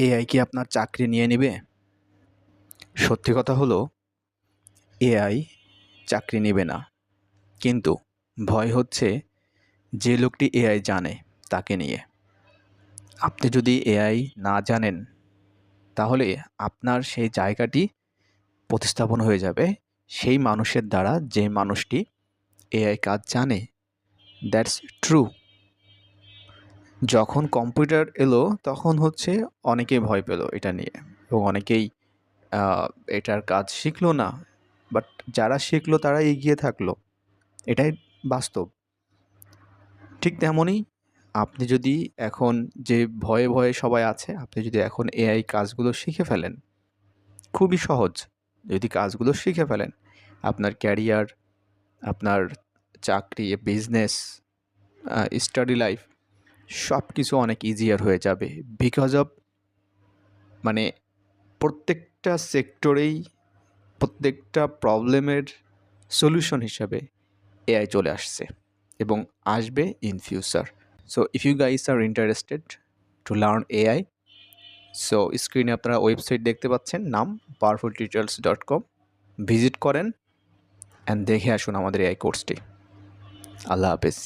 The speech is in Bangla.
এআই কি আপনার চাকরি নিয়ে নেবে? সত্যি কথা হলো, এআই চাকরি নেবে না। কিন্তু ভয় হচ্ছে যে লোকটি এআই জানে তাকে নিয়ে। আপনি যদি এআই না জানেন, তাহলে আপনার সেই জায়গাটি প্রতিস্থাপন হয়ে যাবে সেই মানুষের দ্বারা যে মানুষটি এআই কাজ জানে। That's true. যখন কম্পিউটার এলো, তখন হচ্ছে অনেকে ভয় পেল এটা নিয়ে এবং অনেকেই এটার কাজ শিখলো না। বাট যারা শিখলো, তারা এগিয়ে থাকল। এটাই বাস্তব। ঠিক তেমনই আপনি যদি এখন যে ভয়ে ভয়ে সবাই আছে, আপনি যদি এখন এআই কাজগুলো শিখে ফেলেন, খুবই সহজ। যদি কাজগুলো শিখে ফেলেন, আপনার ক্যারিয়ার আপনার চাকরি বিজনেস স্টাডি লাইফ সব কিছু অনেক ইজিয়ার হয়ে যাবে বিকজ অফ মানে প্রত্যেকটা সেক্টরেই প্রত্যেকটা প্রবলেমের সলিউশন হিসাবে এআই চলে আসছে এবং আসবে in future so if you guys are interested to learn AI so স্ক্রিনে আপনারা ওয়েবসাইট দেখতে পাচ্ছেন, নাম powerful teachers dot com visit করেন অ্যান্ড দেখে আসুন আমাদের এআই কোর্সটি আল্লাহ হাফেজ।